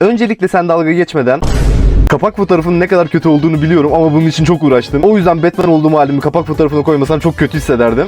Öncelikle sen dalga geçmeden Kapak fotoğrafının ne kadar kötü olduğunu biliyorum ama bunun için çok uğraştım. O yüzden Batman olduğum halimi kapak fotoğrafına koymasam çok kötü hissederdim.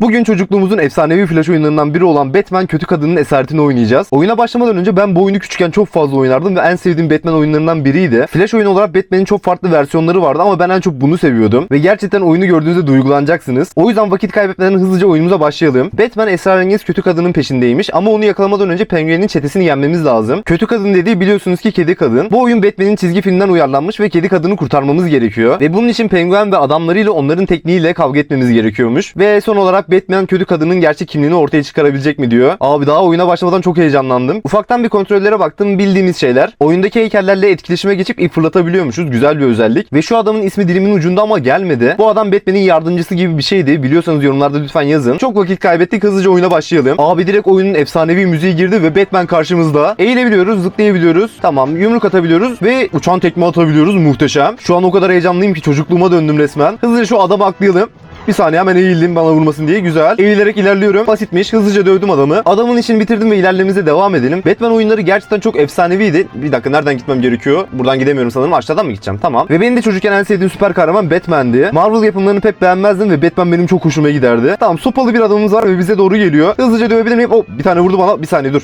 Bugün çocukluğumuzun efsanevi flash oyunlarından biri olan Batman Kötü Kadının esaretini oynayacağız. Oyuna başlamadan önce ben bu oyunu küçükken çok fazla oynardım ve en sevdiğim Batman oyunlarından biriydi. Flash oyunu olarak Batman'in çok farklı versiyonları vardı ama ben en çok bunu seviyordum. Ve gerçekten oyunu gördüğünüzde duygulanacaksınız. O yüzden vakit kaybetmeden hızlıca oyunumuza başlayalım. Batman esrarengiz kötü kadının peşindeymiş ama onu yakalamadan önce Penguin'in çetesini yenmemiz lazım. Kötü kadın dediği biliyorsunuz ki kedi kadın. Bu oyun Batman'in çizgi filminden uyarlanmış ve kedi kadını kurtarmamız gerekiyor. Ve bunun için Penguin ve adamlarıyla onların tekniğiyle kavga etmemiz gerekiyormuş. Ve son olarak Batman kötü kadının gerçek kimliğini ortaya çıkarabilecek mi diyor. Abi daha oyuna başlamadan çok heyecanlandım. Ufaktan bir kontrollere baktım bildiğimiz şeyler. Oyundaki heykellerle etkileşime geçip ip fırlatabiliyormuşuz. Güzel bir özellik. Ve şu adamın ismi dilimin ucunda ama gelmedi. Bu adam Batman'in yardımcısı gibi bir şeydi. Biliyorsanız yorumlarda lütfen yazın. Çok vakit kaybettik. Hızlıca oyuna başlayalım. Abi direkt oyunun efsanevi müziği girdi ve Batman karşımızda. Eğilebiliyoruz, zıplayabiliyoruz. Tamam, yumruk atabiliyoruz ve uçan tekme atabiliyoruz. Muhteşem. Şu an o kadar heyecanlıyım ki çocukluğuma döndüm resmen. Hızlıca şu adamı aklayalım. Bir saniye hemen eğildim bana vurmasın diye. Güzel. Eğilerek ilerliyorum. Basitmiş. Hızlıca dövdüm adamı. Adamın işini bitirdim ve ilerlememize devam edelim. Batman oyunları gerçekten çok efsaneviydi. Bir dakika nereden gitmem gerekiyor? Buradan gidemiyorum sanırım. Aşağıdan mı gideceğim? Tamam. Ve benim de çocukken en sevdiğim süper kahraman Batman'di. Marvel yapımlarını pek beğenmezdim ve Batman benim çok hoşuma giderdi. Tamam sopalı bir adamımız var ve bize doğru geliyor. Hızlıca dövebilir miyim? Oh bir tane vurdu bana. Bir saniye dur.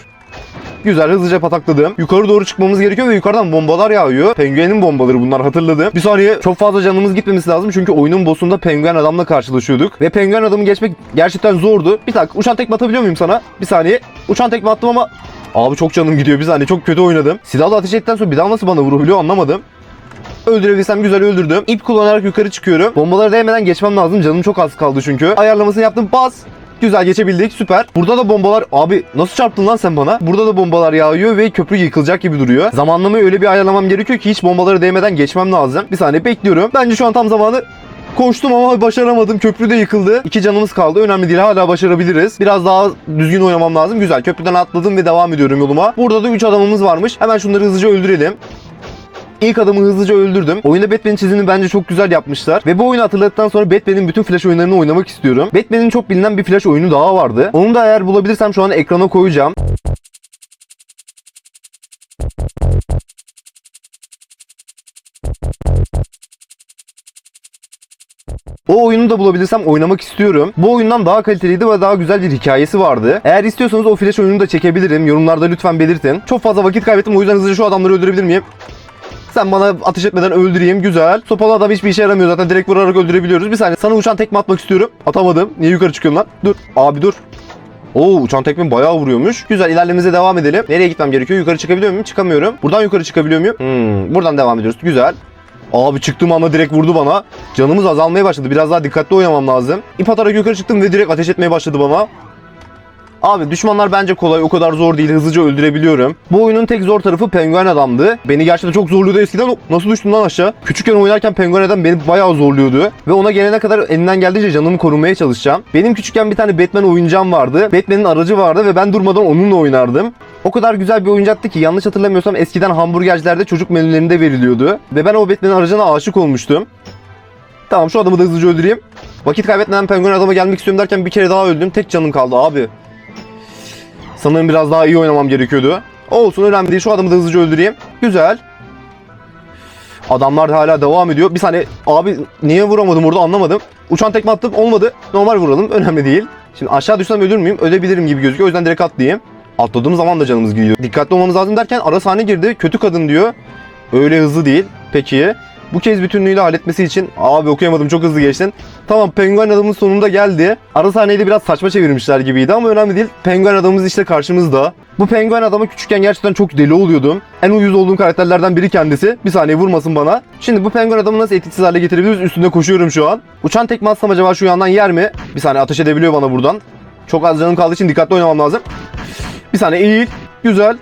Güzel hızlıca patakladım. Yukarı doğru çıkmamız gerekiyor ve yukarıdan bombalar yağıyor. Penguen'in bombaları bunlar hatırladım. Bir saniye çok fazla canımız gitmemesi lazım çünkü oyunun boss'unda penguen adamla karşılaşıyorduk. Ve penguen adamı geçmek gerçekten zordu. Bir dakika uçan tekme atabiliyor muyum sana? Bir saniye. Uçan tekme attım ama Abi çok canım gidiyor bir saniye çok kötü oynadım. Silahla ateş ettikten sonra bir daha nasıl bana vurabiliyor anlamadım. Öldürebilsem güzel öldürdüm. İp kullanarak yukarı çıkıyorum. Bombalara değmeden geçmem lazım. Canım çok az kaldı çünkü. Ayarlamasını yaptım. Bas. Güzel geçebildik. Süper. Burada da bombalar... Abi nasıl çarptın lan sen bana? Burada da bombalar yağıyor ve köprü yıkılacak gibi duruyor. Zamanlamayı öyle bir ayarlamam gerekiyor ki hiç bombalara değmeden geçmem lazım. Bir saniye bekliyorum. Bence şu an tam zamanı Koştum ama başaramadım. Köprü de yıkıldı. İki canımız kaldı. Önemli değil. Hala başarabiliriz. Biraz daha düzgün oynamam lazım. Güzel. Köprüden atladım ve devam ediyorum yoluma. Burada da 3 adamımız varmış. Hemen şunları hızlıca öldürelim. İlk adamı hızlıca öldürdüm. Oyunda Batman'in çizimini bence çok güzel yapmışlar. Ve bu oyunu hatırladıktan sonra Batman'in bütün flash oyunlarını oynamak istiyorum. Batman'in çok bilinen bir flash oyunu daha vardı. Onu da eğer bulabilirsem şu an ekrana koyacağım. O oyunu da bulabilirsem oynamak istiyorum. Bu oyundan daha kaliteliydi ve daha güzel bir hikayesi vardı. Eğer istiyorsanız o flash oyununu da çekebilirim. Yorumlarda lütfen belirtin. Çok fazla vakit kaybettim o yüzden hızlıca şu adamları öldürebilir miyim? Sen bana ateş etmeden öldüreyim. Güzel. Sopalı adam hiçbir işe yaramıyor zaten. Direkt vurarak öldürebiliyoruz. Bir saniye. Sana uçan tekme atmak istiyorum. Atamadım. Niye yukarı çıkıyorum lan? Dur. Abi dur. Oo uçan tekme bayağı vuruyormuş. Güzel ilerlememize devam edelim. Nereye gitmem gerekiyor? Yukarı çıkabiliyor muyum? Çıkamıyorum. Buradan yukarı çıkabiliyor muyum? Hmm, buradan devam ediyoruz. Güzel. Abi çıktığım anda direkt vurdu bana. Canımız azalmaya başladı. Biraz daha dikkatli oynamam lazım. İp atarak yukarı çıktım ve direkt ateş etmeye başladı bana. Abi düşmanlar bence kolay o kadar zor değil hızlıca öldürebiliyorum. Bu oyunun tek zor tarafı penguen adamdı. Beni gerçekten çok zorluyordu eskiden. Nasıl düştüm lan aşağı? Küçükken oynarken penguen adam beni bayağı zorluyordu. Ve ona gelene kadar elinden geldiğince canımı korumaya çalışacağım. Benim küçükken bir tane Batman oyuncağım vardı. Batman'in aracı vardı ve ben durmadan onunla oynardım. O kadar güzel bir oyuncaktı ki yanlış hatırlamıyorsam eskiden hamburgercilerde çocuk menülerinde veriliyordu. Ve ben o Batman'in aracına aşık olmuştum. Tamam şu adamı da hızlıca öldüreyim. Vakit kaybetmeden penguen adama gelmek istiyorum derken bir kere daha öldüm. Tek canım kaldı abi. Sanırım biraz daha iyi oynamam gerekiyordu. Olsun önemli değil. Şu adamı da hızlıca öldüreyim. Güzel. Adamlar da hala devam ediyor. Bir saniye abi niye vuramadım orada anlamadım. Uçan tekme attım olmadı. Normal vuralım önemli değil. Şimdi aşağı düşsem ölür müyüm? Ölebilirim gibi gözüküyor. O yüzden direkt atlayayım. Atladığım zaman da canımız gidiyor. Dikkatli olmamız lazım derken ara sahne girdi. Kötü kadın diyor. Öyle hızlı değil. Peki. Bu kez bütünlüğüyle halletmesi için abi okuyamadım çok hızlı geçtin. Tamam penguen adamın sonunda geldi. Ara sahneyi de biraz saçma çevirmişler gibiydi ama önemli değil. Penguen adamımız işte karşımızda. Bu penguen adamı küçükken gerçekten çok deli oluyordum. En uyuz olduğum karakterlerden biri kendisi. Bir saniye vurmasın bana. Şimdi bu penguen adamı nasıl etkisiz hale getirebiliriz? Üstünde koşuyorum şu an. Uçan tekme atsam acaba şu yandan yer mi? Bir saniye ateş edebiliyor bana buradan. Çok az canım kaldığı için dikkatli oynamam lazım. Bir saniye eğil. Güzel.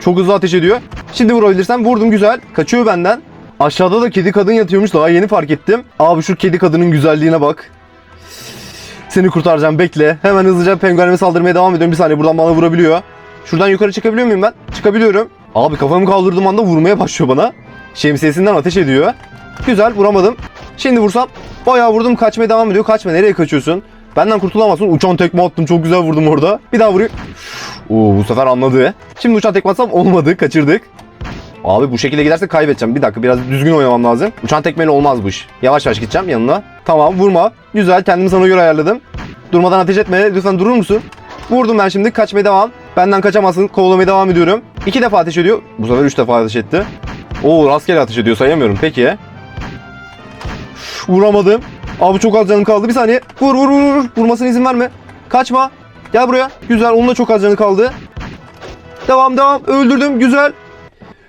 Çok hızlı ateş ediyor. Şimdi vurabilirsem vurdum güzel. Kaçıyor benden. Aşağıda da kedi kadın yatıyormuş daha yeni fark ettim. Abi şu kedi kadının güzelliğine bak. Seni kurtaracağım bekle. Hemen hızlıca penguenime saldırmaya devam ediyorum. Bir saniye buradan bana vurabiliyor. Şuradan yukarı çıkabiliyor muyum ben? Çıkabiliyorum. Abi kafamı kaldırdığım anda vurmaya başlıyor bana. Şemsiyesinden ateş ediyor. Güzel vuramadım. Şimdi vursam bayağı vurdum kaçmaya devam ediyor. Kaçma nereye kaçıyorsun? Benden kurtulamazsın. Uçan tekme attım çok güzel vurdum orada. Bir daha vurayım. Oo bu sefer anladı. Şimdi uçan tekme atsam olmadı. Kaçırdık. Abi bu şekilde giderse kaybedeceğim. Bir dakika biraz düzgün oynamam lazım. Uçan tekmeyle olmaz bu iş. Yavaş yavaş gideceğim yanına. Tamam vurma. Güzel kendimi sana göre ayarladım. Durmadan ateş etme. Lütfen durur musun? Vurdum ben şimdi. Kaçmaya devam. Benden kaçamazsın. Kovalamaya devam ediyorum. İki defa ateş ediyor. Bu sefer üç defa ateş etti. Oo rastgele ateş ediyor sayamıyorum. Peki. Vuramadım. Abi çok az canım kaldı. Bir saniye. Vur vur vur vur. Vurmasına izin verme. Kaçma. Gel buraya. Güzel. Onun da çok az canı kaldı. Devam devam. Öldürdüm. Güzel.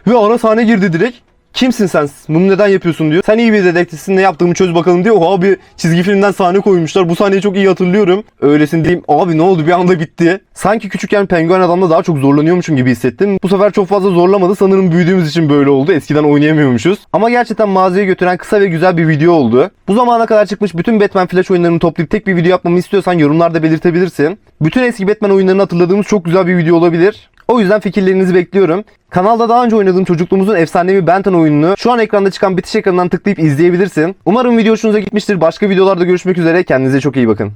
Ve ana sahne girdi direkt. Kimsin sen? Bunu neden yapıyorsun diyor. Sen iyi bir dedektifsin ne yaptığımı çöz bakalım diyor. Oha bir çizgi filmden sahne koymuşlar. Bu sahneyi çok iyi hatırlıyorum. Öylesin diyeyim. Abi ne oldu bir anda bitti. Sanki küçükken penguen adamla daha çok zorlanıyormuşum gibi hissettim. Bu sefer çok fazla zorlamadı. Sanırım büyüdüğümüz için böyle oldu. Eskiden oynayamıyormuşuz. Ama gerçekten mağazaya götüren kısa ve güzel bir video oldu. Bu zamana kadar çıkmış bütün Batman Flash oyunlarını toplayıp tek bir video yapmamı istiyorsan yorumlarda belirtebilirsin. Bütün eski Batman oyunlarını hatırladığımız çok güzel bir video olabilir. O yüzden fikirlerinizi bekliyorum. Kanalda daha önce oynadığım çocukluğumuzun efsanevi Benton oyununu şu an ekranda çıkan bitiş ekranından tıklayıp izleyebilirsin. Umarım video hoşunuza gitmiştir. Başka videolarda görüşmek üzere. Kendinize çok iyi bakın.